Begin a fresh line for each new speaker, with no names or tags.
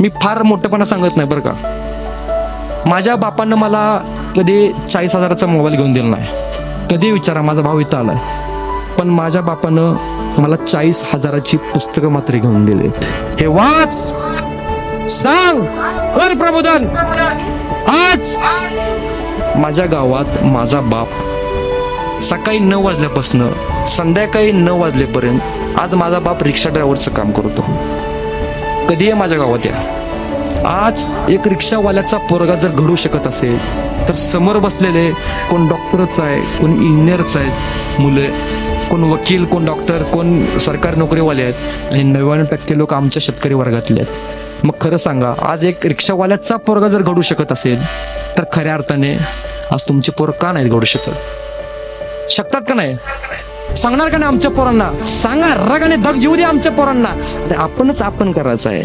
मी फार मोठेपणा सांगत नाही बरं का. माझ्या बापानं मला कधी चाळीस हजाराचा मोबाईल घेऊन दिला नाही. कधी विचारा माझा भाऊ इथं आलाय. पण माझ्या बापानं मला चाळीस हजाराची पुस्तकं मात्र घेऊन दिली हे वाच सांग कर प्रबोधन. आज माझ्या गावात माझा बाप सकाळी नऊ वाजल्यापासनं संध्याकाळी नऊ वाजल्यापर्यंत आज माझा बाप रिक्षा ड्रायव्हरचं काम करतो. कधी आहे माझ्या गावात या. आज एक रिक्षावाल्याचा पोरगा जर घडू शकत असेल तर समोर बसलेले कोण डॉक्टरच आहे कोण इंजिनियरच आहेत मुले कोण वकील कोण डॉक्टर कोण सरकारी नोकरीवाले आहेत आणि नव्याण्णव टक्के लोक आमच्या शेतकरी वर्गातले आहेत. मग खरं सांगा आज एक रिक्षावाल्याचा पोरगा जर घडू शकत असेल तर खऱ्या अर्थाने आज तुमचे पोर का नाहीत घडू शकत? शकतात का नाही? सांगणार का नाही आमच्या पोरांना? सांगा रगाने दग येऊ दे आमच्या पोरांना. आपणच आपण करायचं आहे.